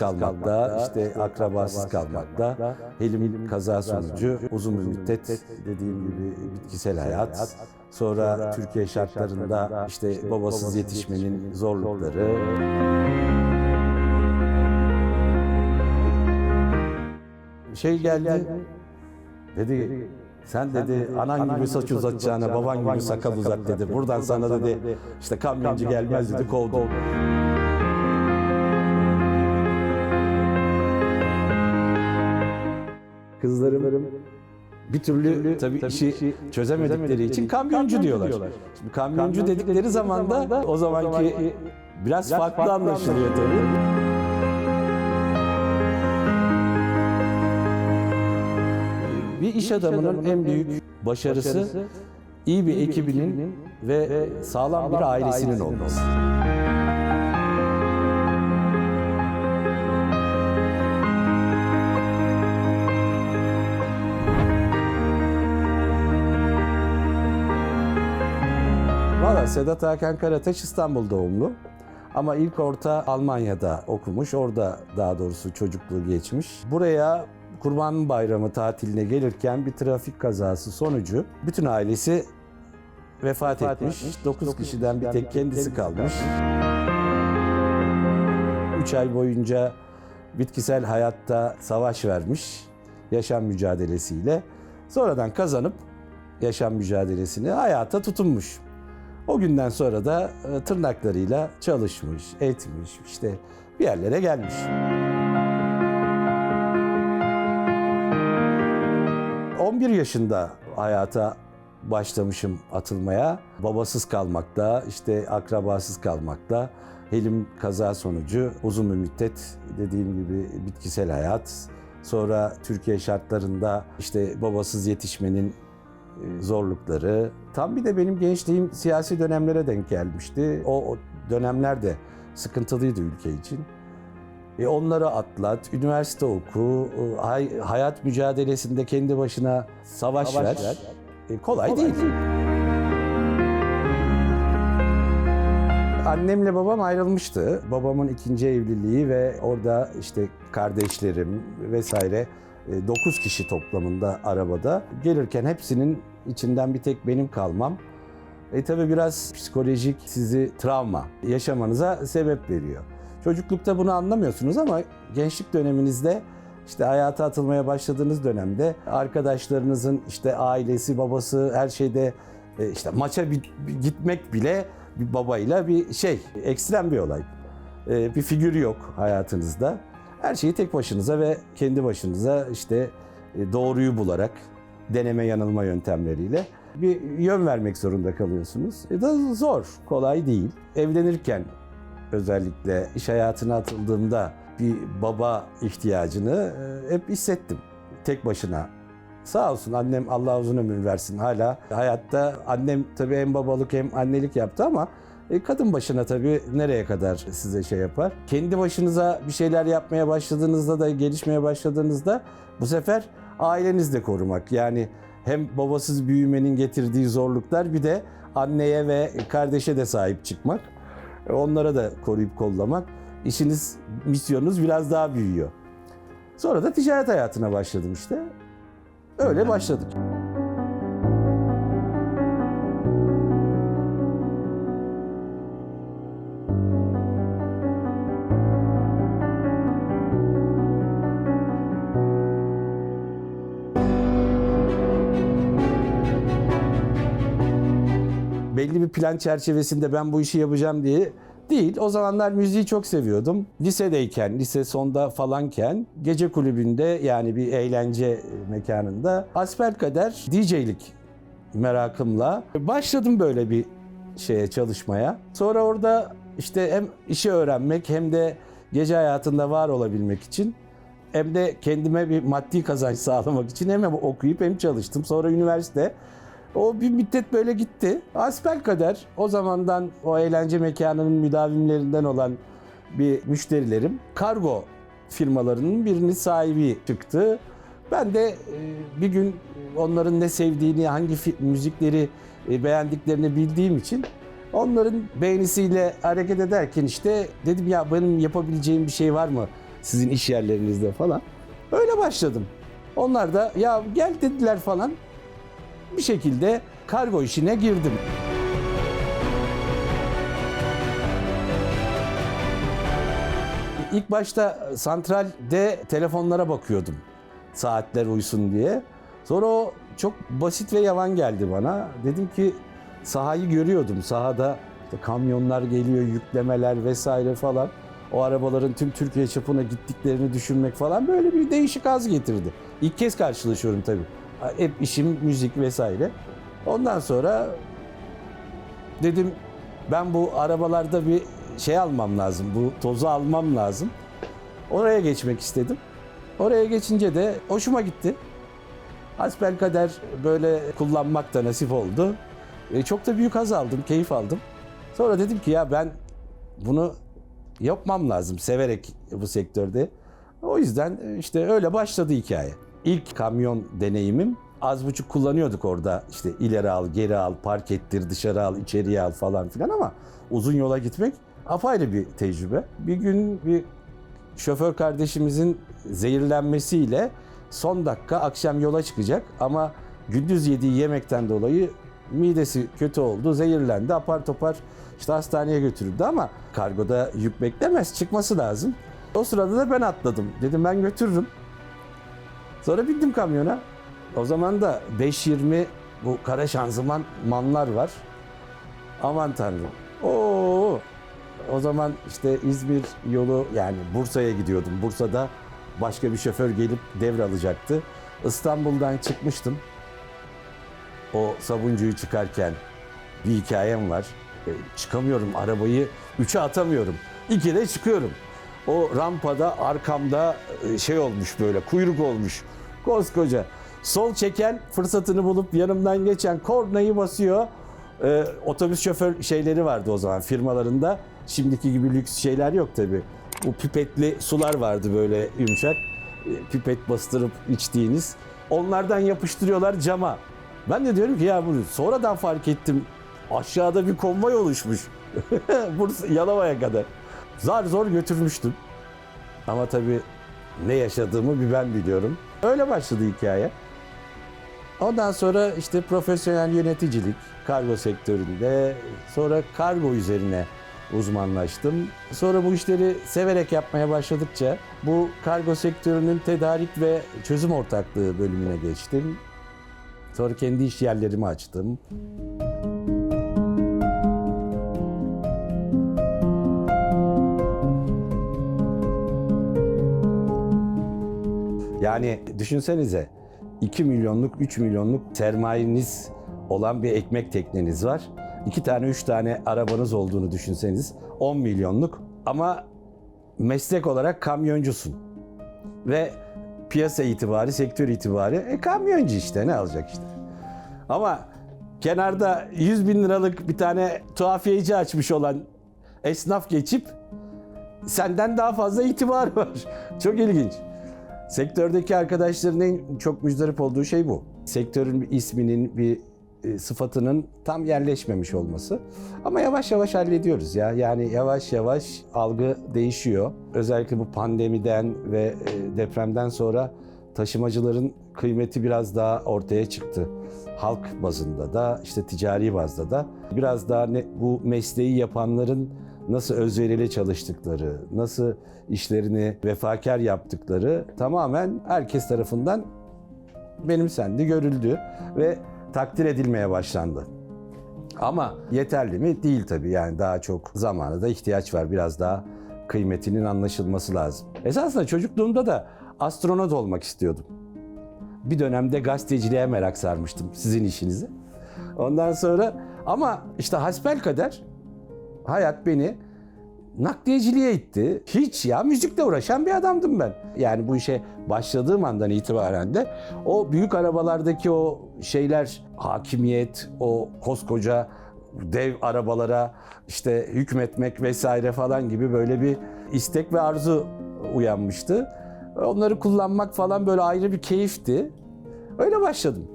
kalmakta, işte akrabasız kalmakta, Helim kaza sonucu uzun bir müddet dediğim gibi bitkisel hayat, sonra Türkiye şartlarında işte babasız yetişmenin zorlukları, şey geldi, dedi sen dedi anan gibi saç uzatacağına baban gibi sakal uzat dedi. Buradan sana dedi işte kamyoncu gelmez dedi kovdu. Kızlarım bir türlü tabii işi çözemedikleri için kamyoncu diyorlar. Şimdi kamyoncu dedikleri zaman da o zamanki biraz farklı anlaşılıyor tabii. Bir iş adamının en büyük başarısı iyi bir ekibinin ve sağlam bir ailesinin olması. Sedat Hakan Karataş İstanbul doğumlu. Ama ilk orta Almanya'da okumuş. Orada daha doğrusu çocukluğu geçmiş. Buraya Kurban Bayramı tatiline gelirken bir trafik kazası sonucu bütün ailesi vefat, etmiş. 9 kişiden bir tek kendisi kalmış. 3 ay boyunca bitkisel hayatta savaş vermiş yaşam mücadelesiyle. Sonradan kazanıp yaşam mücadelesini hayata tutunmuş. O günden sonra da e, tırnaklarıyla çalışmış, etmiş, işte bir yerlere gelmiş. ...11 yaşında hayata başlamışım atılmaya. Babasız kalmakta, işte akrabasız kalmakta. Helim kaza sonucu uzun bir müddet dediğim gibi bitkisel hayat. Sonra Türkiye şartlarında işte babasız yetişmenin zorlukları. Tam bir de benim gençliğim siyasi dönemlere denk gelmişti. O, o dönemler de sıkıntılıydı ülke için. E onları atlat, üniversite oku, e, hay- hayat mücadelesinde kendi başına savaş, Savaş ver. ver. E, kolay, değil. Annemle babam ayrılmıştı. Babamın ikinci evliliği ve orada işte kardeşlerim vesaire 9 kişi toplamında arabada. Gelirken hepsinin içinden bir tek benim kalmam. E tabi biraz psikolojik sizi travma yaşamanıza sebep veriyor. Çocuklukta bunu anlamıyorsunuz ama gençlik döneminizde işte hayata atılmaya başladığınız dönemde arkadaşlarınızın işte ailesi, babası her şeyde e, işte maça bir- bir gitmek bile bir babayla bir şey, ekstrem bir olay. E, Bir figür yok hayatınızda. Her şeyi tek başınıza ve kendi başınıza işte e, doğruyu bularak deneme yanılma yöntemleriyle bir yön vermek zorunda kalıyorsunuz. E da zor, kolay değil. Evlenirken özellikle iş hayatına atıldığımda bir baba ihtiyacını e, hep hissettim. Tek başına. Sağ olsun annem Allah uzun ömür versin hala hayatta. Annem tabii hem babalık hem annelik yaptı ama e, kadın başına tabii nereye kadar size şey yapar. Kendi başınıza bir şeyler yapmaya başladığınızda da gelişmeye başladığınızda bu sefer aileniz de korumak. Yani hem babasız büyümenin getirdiği zorluklar bir de anneye ve kardeşe de sahip çıkmak. E, Onlara da koruyup kollamak. İşiniz, misyonunuz biraz daha büyüyor. Sonra da ticaret hayatına başladım işte. Öyle başladık. Belli bir plan çerçevesinde ben bu işi yapacağım diye değil. O zamanlar müziği çok seviyordum. Lisedeyken, lise sonda falanken gece kulübünde yani bir eğlence mekanında asbelkader DJ'lik merakımla başladım böyle bir şeye çalışmaya. Sonra orada işte hem işi öğrenmek hem de gece hayatında var olabilmek için hem de kendime bir maddi kazanç sağlamak için hem okuyup hem çalıştım. Sonra üniversite. O bir müddet böyle gitti. Asbelkader o zamandan o eğlence mekanının müdavimlerinden olan bir müşterilerim kargo firmalarının birinin sahibi çıktı. Ben de e, bir gün onların ne sevdiğini, hangi müzikleri e, beğendiklerini bildiğim için Onların beğenisiyle hareket ederken işte dedim ya benim yapabileceğim bir şey var mı sizin iş yerlerinizde falan. Öyle başladım. Onlar da ya gel dediler falan. Bir şekilde kargo işine girdim. İlk başta santralde telefonlara bakıyordum. Saatler uysun diye. Sonra o çok basit ve yavan geldi bana. Dedim ki sahayı görüyordum. Sahada işte kamyonlar geliyor, yüklemeler vesaire falan. O arabaların tüm Türkiye çapına gittiklerini düşünmek falan böyle bir değişik az getirdi. İlk kez karşılaşıyorum tabii. Hep işim müzik vesaire. Ondan sonra dedim ben bu arabalarda bir şey almam lazım. Bu tozu almam lazım. Oraya geçmek istedim. Oraya geçince de hoşuma gitti. Hasbelkader böyle kullanmak da nasip oldu. E, çok da büyük haz aldım, keyif aldım. Sonra dedim ki ya ben bunu yapmam lazım severek bu sektörde. O yüzden işte öyle başladı hikaye. İlk kamyon deneyimim az buçuk kullanıyorduk orada işte ileri al, geri al, park ettir, dışarı al, içeriye al falan filan ama uzun yola gitmek apayrı bir tecrübe. Bir gün bir şoför kardeşimizin zehirlenmesiyle son dakika akşam yola çıkacak ama gündüz yediği yemekten dolayı midesi kötü oldu, zehirlendi. Apar topar işte hastaneye götürüldü ama kargoda yük beklemez, çıkması lazım. O sırada da ben atladım. Dedim ben götürürüm. Sonra bindim kamyona. O zaman da 5.20 bu kara şanzıman manlar var. Aman tanrım. Oo. O zaman işte İzmir yolu yani Bursa'ya gidiyordum. Bursa'da başka bir şoför gelip devralacaktı. İstanbul'dan çıkmıştım. O sabuncuyu çıkarken bir hikayem var. E, çıkamıyorum arabayı üçe atamıyorum. İkide çıkıyorum. O rampada arkamda e, şey olmuş böyle kuyruk olmuş. Koskoca. Sol çeken fırsatını bulup yanımdan geçen kornayı basıyor. E, otobüs şoför şeyleri vardı o zaman firmalarında. Şimdiki gibi lüks şeyler yok tabi. Bu pipetli sular vardı böyle yumuşak. E, pipet bastırıp içtiğiniz. Onlardan yapıştırıyorlar cama. Ben de diyorum ki ya bunu sonradan fark ettim. Aşağıda bir konvoy oluşmuş. Bursa Yalova'ya kadar. Zar zor götürmüştüm. Ama tabii ne yaşadığımı bir ben biliyorum. Öyle başladı hikaye. Ondan sonra işte profesyonel yöneticilik, kargo sektöründe, sonra kargo üzerine uzmanlaştım. Sonra bu işleri severek yapmaya başladıkça bu kargo sektörünün tedarik ve çözüm ortaklığı bölümüne geçtim. Sonra kendi iş yerlerimi açtım. Yani düşünsenize 2 milyonluk, 3 milyonluk sermayeniz olan bir ekmek tekneniz var. 2 tane, 3 tane arabanız olduğunu düşünseniz 10 milyonluk ama meslek olarak kamyoncusun. Ve piyasa itibarı, sektör itibarı e, kamyoncu işte ne alacak işte. Ama kenarda 100 bin liralık bir tane tuhafiyeci açmış olan esnaf geçip senden daha fazla itibar var. Çok ilginç. Sektördeki arkadaşların en çok müjdarip olduğu şey bu. Sektörün bir isminin, bir e, sıfatının tam yerleşmemiş olması. Ama yavaş yavaş hallediyoruz ya. Yani yavaş yavaş algı değişiyor. Özellikle bu pandemiden ve e, depremden sonra taşımacıların kıymeti biraz daha ortaya çıktı. Halk bazında da işte ticari bazda da biraz daha ne, bu mesleği yapanların nasıl özverili çalıştıkları, nasıl işlerini vefakar yaptıkları tamamen herkes tarafından benimsendi, görüldü ve takdir edilmeye başlandı. Ama yeterli mi? Değil tabii. Yani daha çok zamana da ihtiyaç var. Biraz daha kıymetinin anlaşılması lazım. Esasında çocukluğumda da astronot olmak istiyordum. Bir dönemde gazeteciliğe merak sarmıştım sizin işinizi. Ondan sonra ama işte hasbelkader hayat beni nakliyeciliğe itti. Hiç ya müzikle uğraşan bir adamdım ben. Yani bu işe başladığım andan itibaren de o büyük arabalardaki o şeyler, hakimiyet, o koskoca dev arabalara işte hükmetmek vesaire falan gibi böyle bir istek ve arzu uyanmıştı. Onları kullanmak falan böyle ayrı bir keyifti. Öyle başladım.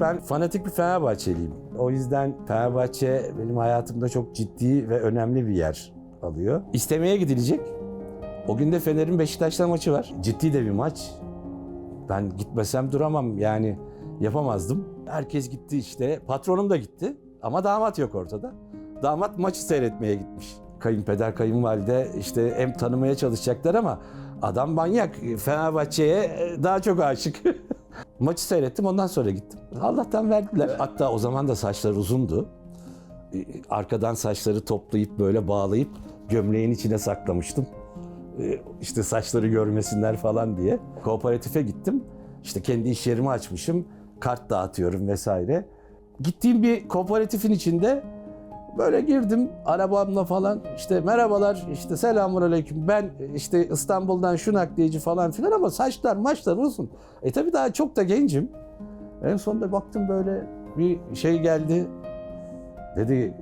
Ben fanatik bir Fenerbahçeliyim. O yüzden Fenerbahçe benim hayatımda çok ciddi ve önemli bir yer alıyor. İstemeye gidilecek. O gün de Fener'in Beşiktaş'la maçı var. Ciddi de bir maç. Ben gitmesem duramam yani yapamazdım. Herkes gitti işte. Patronum da gitti ama damat yok ortada. Damat maçı seyretmeye gitmiş. Kayınpeder, kayınvalide işte hem tanımaya çalışacaklar ama adam manyak. Fenerbahçe'ye daha çok aşık. Maçı seyrettim ondan sonra gittim. Allah'tan verdiler. Hatta o zaman da saçlar uzundu. Ee, Arkadan saçları toplayıp böyle bağlayıp gömleğin içine saklamıştım. Ee, İşte saçları görmesinler falan diye. Kooperatife gittim. İşte kendi iş yerimi açmışım. Kart dağıtıyorum vesaire. Gittiğim bir kooperatifin içinde böyle girdim arabamla falan işte merhabalar işte selamun aleyküm ben işte İstanbul'dan şu nakliyeci falan filan ama saçlar maçlar uzun. E tabi daha çok da gencim. En sonunda baktım böyle bir şey geldi. Dedi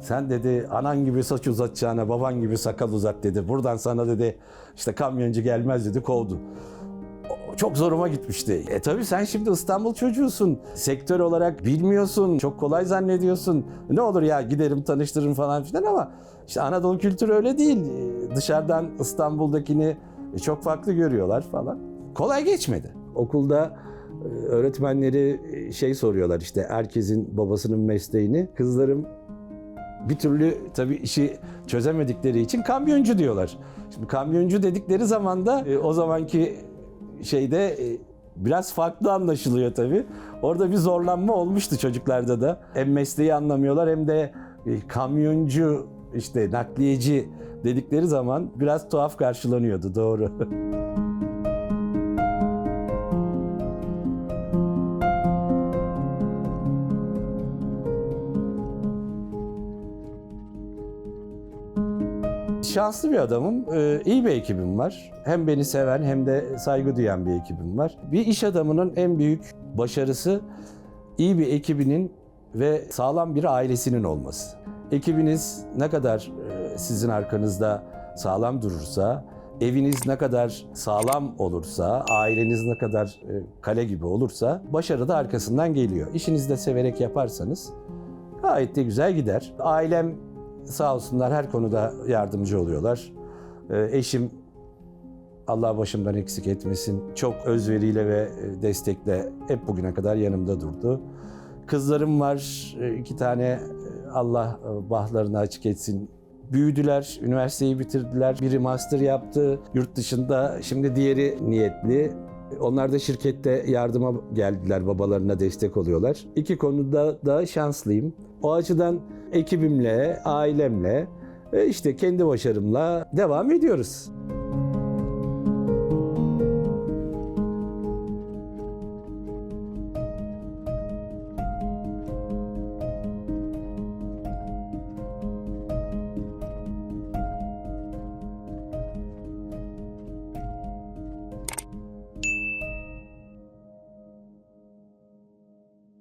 sen dedi anan gibi saç uzatacağına baban gibi sakal uzat dedi. Buradan sana dedi işte kamyoncu gelmez dedi kovdu. Çok zoruma gitmişti. E tabii sen şimdi İstanbul çocuğusun. Sektör olarak bilmiyorsun. Çok kolay zannediyorsun. Ne olur ya giderim tanıştırırım falan filan ama işte Anadolu kültürü öyle değil. E, Dışarıdan İstanbul'dakini çok farklı görüyorlar falan. Kolay geçmedi. Okulda e, öğretmenleri e, şey soruyorlar işte herkesin babasının mesleğini. Kızlarım bir türlü tabii işi çözemedikleri için kamyoncu diyorlar. Şimdi kamyoncu dedikleri zaman da o zamanki şeyde e, biraz farklı anlaşılıyor tabii. Orada bir zorlanma olmuştu çocuklarda da. Hem mesleği anlamıyorlar hem de e, kamyoncu işte nakliyeci dedikleri zaman biraz tuhaf karşılanıyordu doğru. Şanslı bir adamım. Ee, iyi bir ekibim var. Hem beni seven hem de saygı duyan bir ekibim var. Bir iş adamının en büyük başarısı iyi bir ekibinin ve sağlam bir ailesinin olması. Ekibiniz ne kadar e, sizin arkanızda sağlam durursa, eviniz ne kadar sağlam olursa, aileniz ne kadar e, kale gibi olursa başarı da arkasından geliyor. İşinizi de severek yaparsanız gayet de güzel gider. Ailem sağ olsunlar her konuda yardımcı oluyorlar. Ee, eşim Allah başımdan eksik etmesin. Çok özveriyle ve e, destekle hep bugüne kadar yanımda durdu. Kızlarım var. e, iki tane e, Allah bahtlarını açık etsin. Büyüdüler, üniversiteyi bitirdiler. Biri master yaptı yurt dışında. Şimdi diğeri niyetli. Onlar da şirkette yardıma geldiler, babalarına destek oluyorlar. İki konuda da şanslıyım. O açıdan ekibimle, ailemle, e, işte kendi başarımla devam ediyoruz.